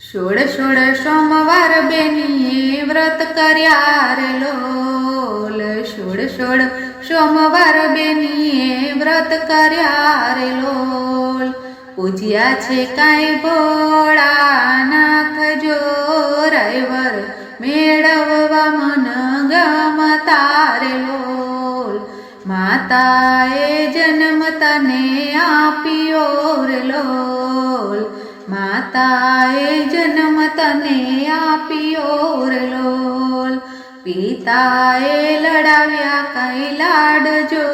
સોળ સોળ સોમવાર બેનીએ વ્રત કર્યા રે લોલ. સોળ સોળ સોમવાર બેનીએ વ્રત કર્યા રે લોલ. પૂજ્યા છે કાંઈ ભોળાનાથ જો રૈવર મેળવવા મન ગમતા રે લોલ. માતાએ જન્મ તને આપ્યો રે લોલ. માતાએ જન્મ તને આપ્યો રે લોલ. પિતાએ લડાવ્યા કઈ લાડ જો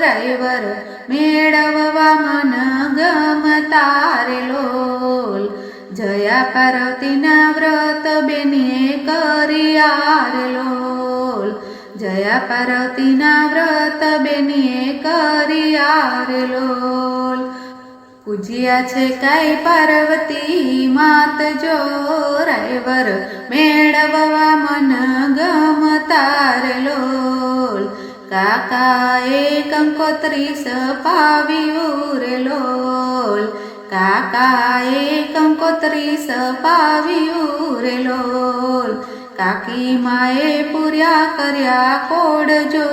રાયવર મેળવવા મન ગમતા રે લોલ. જયા પાર્વતીના વ્રત બેનીએ કર્યા રે લોલ. જયા પાર્વતીના વ્રત બેનીએ કરી રે લોલ પૂજ્યા છે કાંઈ પાર્વતી માત જો રાયવર મેળવવા મન ગમતા રે લોલ. કાકાએ કંકોત્રી સપાવી રે લોલ. કાકાએ કંકોત્રી સપાવ્યું રે કાકી માએ પૂર્યા કર્યા કોડ જો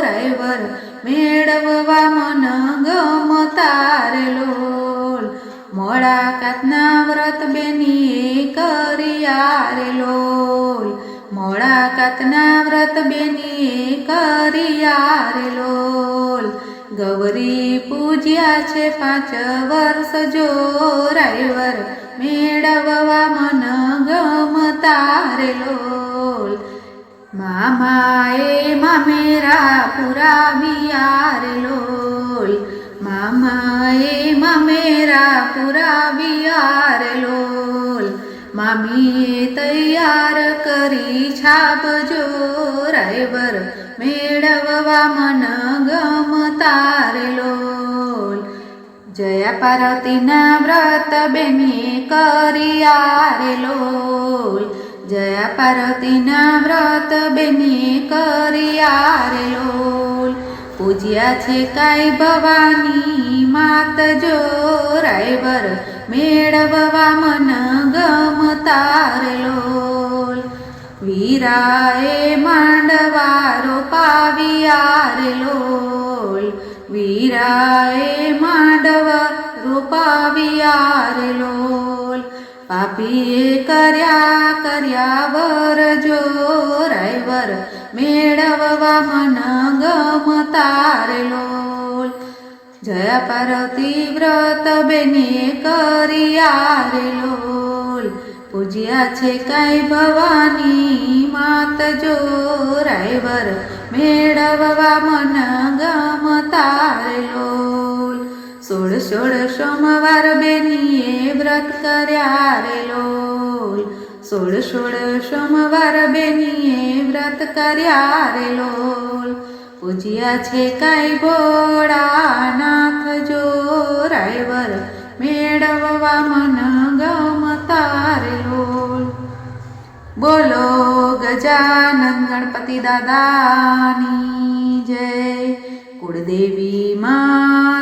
રાયવર મેળવવા મન ગમ રે લોલ. મોડા કાતના વ્રત બેનીએ કર્યા રે લોલ. મોડા કાતના વ્રત બેનીએ કર્યા રે લોલ. ગૌરી પૂજ્યા છે પાંચ વર્ષ જો રાયવર મેળવવા મન ગમતા રે લોલ મામાએ મામેરા પુરાવ્યા રે લોલ મામાએ મામેરા પુરાવ્યા રે લોલ મામીએ તૈયાર કરી છાપજો રાયવર મેળવવા મન ગમતા રે લોલ જયા પાર્વતીના વ્રત બેનીએ કરી રે લોલ જયા પાર્વતીના વ્રત બેનીએ કર્યા રે પૂજ્યા છે કાંઈ ભવાની માત જો રાયવર મેળવવા મન ગમતા રે લોલ. વીરાએ માંડવા રોપાવ્યા રે લોલ. વીરાએ માંડવા રોપાવ્યા રે પાપીએ કર્યા કર્યા વર જો રાયવર મેળવવા મન ગમતા રે લોલ. જયા પાર્વતી વ્રત બેને કર્યા રે લોલ. પૂજ્યા છે કઈ ભવાની માત જો રાયવર મેળવવા મન ગમતા રે લોલ. સોળ સોળ સોમવાર બેનીએ વ્રત કર્યા રે લોલ. સોળ સોળ સોમવાર બેનીએ વ્રત કર્યા રે લોલ. પૂજ્યા છે કાંઈ ભોળાનાથ જો રાયવર મેળવવા મન ગમતા રે લોલ. બોલો ગજાનંદ ગણપતિ દાદાની જય. કુળદેવી મા